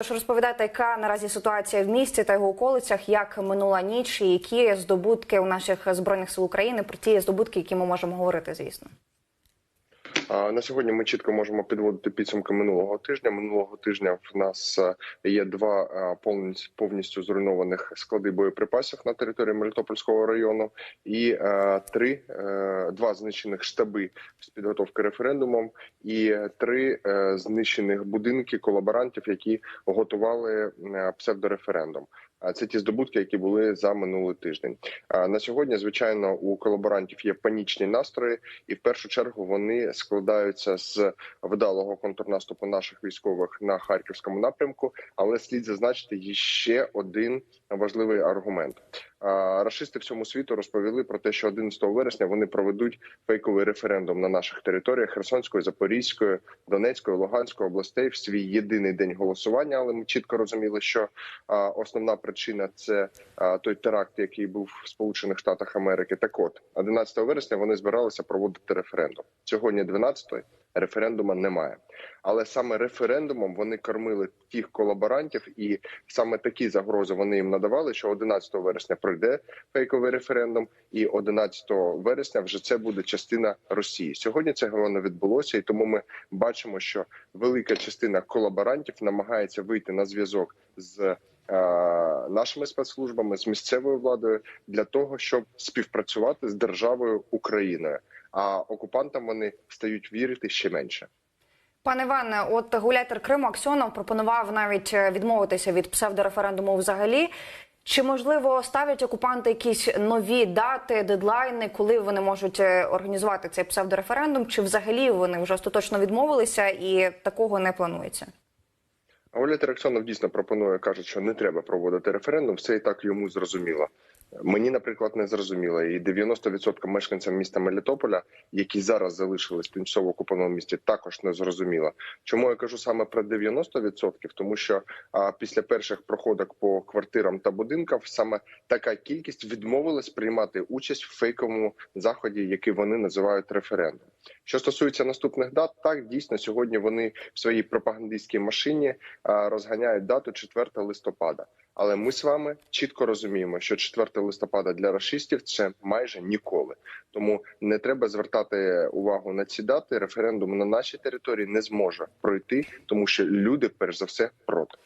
Тож розповідати, яка наразі ситуація в місті та його околицях, як минула ніч, і які здобутки у наших збройних сил України про ті здобутки, які ми можемо говорити, звісно. На сьогодні ми чітко можемо підводити підсумки минулого тижня. Минулого тижня в нас е, є два е, повністю зруйнованих склади боєприпасів на території Мелітопольського району, і е, три два знищених штаби з підготовки референдумом, і три знищених будинки колаборантів, які готували псевдореферендум. Це ті здобутки, які були за минулий тиждень. На сьогодні, звичайно, у колаборантів є панічні настрої, і в першу чергу вони складаються з вдалого контрнаступу наших військових на харківському напрямку. Але слід зазначити є ще один важливий аргумент. Рашисти всьому світу розповіли про те, що 11 вересня вони проведуть фейковий референдум на наших територіях Херсонської, Запорізької, Донецької, Луганської областей в свій єдиний день голосування. Але ми чітко розуміли, що основна причина це той теракт, який був в Сполучених Штатах Америки. Так от 11 вересня вони збиралися проводити референдум. Сьогодні 12-й, референдума немає. Але саме референдумом вони кормили тих колаборантів, і саме такі загрози вони їм надавали, що 11 вересня пройде фейковий референдум, і 11 вересня вже це буде частина Росії. Сьогодні цього не відбулося, і тому ми бачимо, що велика частина колаборантів намагається вийти на зв'язок з е, нашими спецслужбами з місцевою владою для того, щоб співпрацювати з державою Україною. А окупантам вони стають вірити ще менше. Пане Іване, от гулятор Криму Аксьонов пропонував навіть е, відмовитися від псевдореферендуму взагалі. Чи можливо ставлять окупанти якісь нові дати, дедлайни, коли вони можуть е, організувати цей псевдореферендум? Чи взагалі вони вже остаточно відмовилися і такого не планується? Оля Терексонов дійсно пропонує, каже, що не треба проводити референдум. Все і так йому зрозуміло. Мені, наприклад, не зрозуміло. І 90% мешканцям міста Мелітополя, які зараз залишились в тимчасово окупованому місті, також не зрозуміло. Чому я кажу саме про 90%? Тому що а, після перших проходок по квартирам та будинкам саме така кількість відмовилась приймати участь в фейковому заході, який вони називають референдум. Що стосується наступних дат, так дійсно сьогодні вони в своїй пропагандистській машині а, розганяють дату 4 листопада. Але ми з вами чітко розуміємо, що 4 листопада для расистів це майже ніколи. Тому не треба звертати увагу на ці дати. Референдум на нашій території не зможе пройти, тому що люди, перш за все, проти.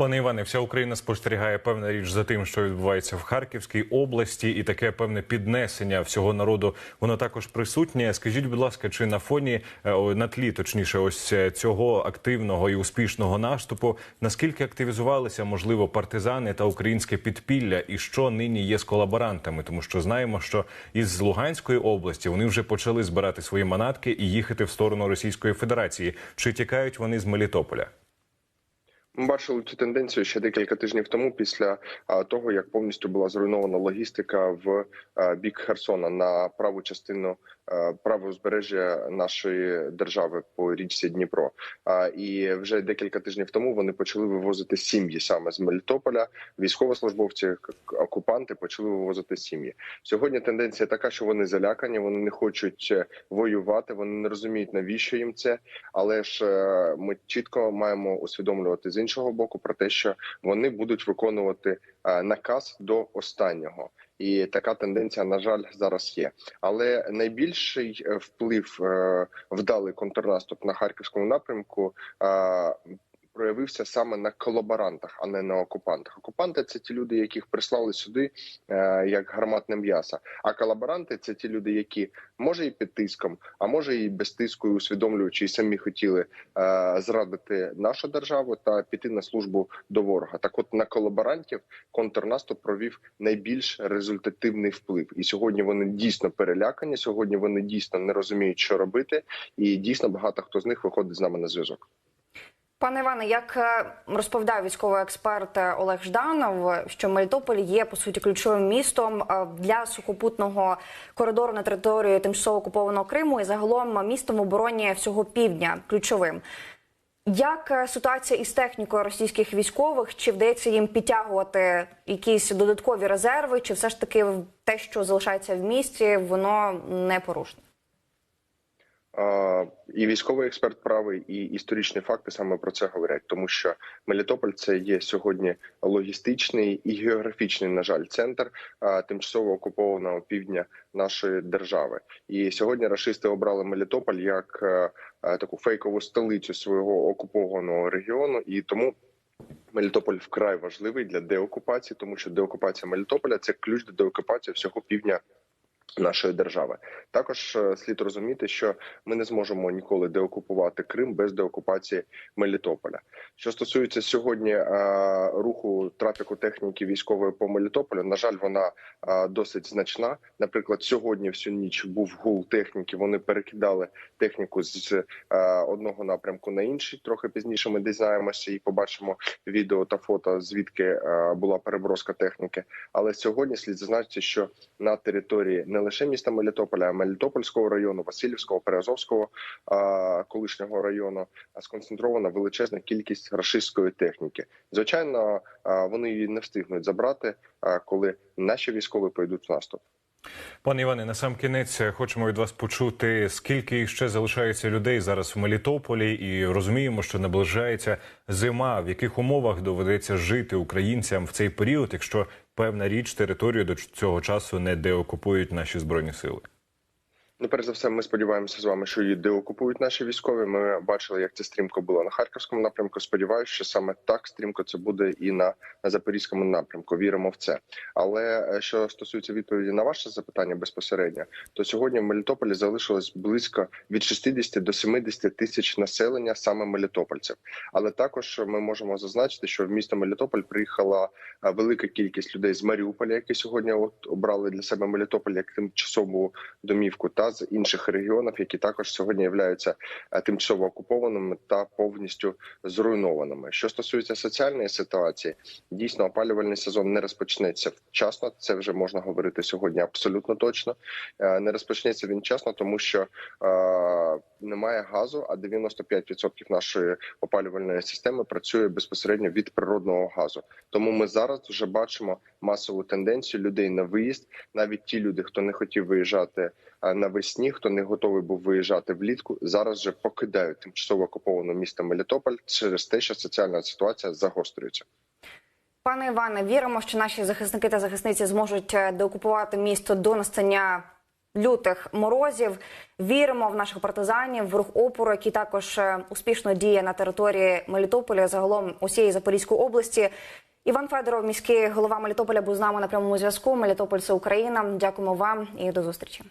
Пане Іване, вся Україна спостерігає певна річ за тим, що відбувається в Харківській області, і таке певне піднесення всього народу воно також присутнє. Скажіть, будь ласка, чи на фоні е, на тлі, точніше, ось е, цього активного і успішного наступу, наскільки активізувалися можливо партизани та українське підпілля, і що нині є з колаборантами? Тому що знаємо, що із Луганської області вони вже почали збирати свої манатки і їхати в сторону Російської Федерації. Чи тікають вони з Мелітополя? Ми бачили цю тенденцію ще декілька тижнів тому, після того як повністю була зруйнована логістика в бік Херсона на праву частину а, правого узбережжя нашої держави по річці Дніпро. І вже декілька тижнів тому вони почали вивозити сім'ї саме з Мелітополя. Військовослужбовці окупанти почали вивозити сім'ї. Сьогодні тенденція така, що вони залякані, вони не хочуть е, воювати, вони не розуміють навіщо їм це. Але ж е, ми чітко маємо усвідомлювати з іншого боку про те, що вони будуть виконувати е, наказ до останнього. І така тенденція, на жаль, зараз є. Але найбільший е, вплив е, вдалий контрнаступ на харківському напрямку. Проявився саме на колаборантах, а не на окупантах. Окупанти це ті люди, яких прислали сюди е, як гарматне м'ясо. А колаборанти це ті люди, які може і під тиском, а може і без тиску, і усвідомлюючи, і самі хотіли е, зрадити нашу державу та піти на службу до ворога. Так, от на колаборантів контрнаступ провів найбільш результативний вплив, і сьогодні вони дійсно перелякані. Сьогодні вони дійсно не розуміють, що робити, і дійсно багато хто з них виходить з нами на зв'язок. Пане Іване, як е, розповідав військовий експерт е, Олег Жданов, що Мелітополь є по суті ключовим містом е, для сухопутного коридору на території тимчасово окупованого Криму і загалом містом обороні всього півдня ключовим. Як ситуація із технікою російських військових? Чи вдається їм підтягувати якісь додаткові резерви? Чи все ж таки те, що залишається в місті, воно не порушне? І військовий експерт правий, і історичні факти саме про це говорять, тому що Мелітополь це є сьогодні логістичний і географічний, на жаль, центр тимчасово окупованого півдня нашої держави. І сьогодні рашисти обрали Мелітополь як е, е, таку фейкову столицю свого окупованого регіону, і тому. Мелітополь вкрай важливий для деокупації, тому що деокупація Мелітополя це ключ до деокупації всього півдня нашої держави. Також е, слід розуміти, що ми не зможемо ніколи деокупувати Крим без деокупації Мелітополя. Що стосується сьогодні е, руху трафіку техніки військової по Мелітополю, на жаль, вона е, досить значна. Наприклад, сьогодні всю ніч був гул техніки. Вони перекидали техніку з одного напрямку на інший. Трохи пізніше ми дізнаємося і побачимо відео та фото, звідки була переброска техніки. Але сьогодні слід зазначити, що на території не лише міста Мелітополя, а Мелітопольського району, Васильівського, Переазовського колишнього району а, сконцентрована величезна кількість рашистської техніки. Звичайно, вони її не встигнуть забрати, коли наші військові пойдуть в наступ. Пане Іване, на сам кінець хочемо від вас почути, скільки ще залишається людей зараз в Мелітополі, і розуміємо, що наближається зима. В яких умовах доведеться жити українцям в цей період, якщо певна річ територію до цього часу не деокупують наші збройні сили? Ну, перш за все, ми сподіваємося з вами, що її деокупують наші військові. Ми бачили, як це стрімко було на харківському напрямку. Сподіваюся, що саме так стрімко це буде і на, на запорізькому напрямку. Віримо в це. Але е, що стосується відповіді на ваше запитання безпосередньо, то сьогодні в Мелітополі залишилось близько від 60 до 70 тисяч населення саме мелітопольців. Але також ми можемо зазначити, що в місто Мелітополь приїхала е, велика кількість людей з Маріуполя, які сьогодні от обрали для себе Мелітополь як тимчасову домівку, та з інших регіонів, які також сьогодні являються е, тимчасово окупованими та повністю зруйнованими. Що стосується соціальної ситуації, дійсно опалювальний сезон не розпочнеться вчасно. Це вже можна говорити сьогодні абсолютно точно. Е, Не розпочнеться він вчасно, тому що е, немає газу, а 95% нашої опалювальної системи працює безпосередньо від природного газу. Тому ми зараз вже бачимо масову тенденцію людей на виїзд. Навіть ті люди, хто не хотів виїжджати навесні, хто не готовий був виїжджати влітку, зараз вже покидають тимчасово окуповане місто Мелітополь через те, що соціальна ситуація загострюється. Пане Іване, віримо, що наші захисники та захисниці зможуть е, деокупувати місто до настання лютих морозів. Віримо в наших партизанів, в рух опору, який також е, успішно діє на території Мелітополя, загалом усієї Запорізької області. Іван Федоров, міський голова Мелітополя, був з нами на прямому зв'язку. Мелітополь це Україна. Дякуємо вам і до зустрічі.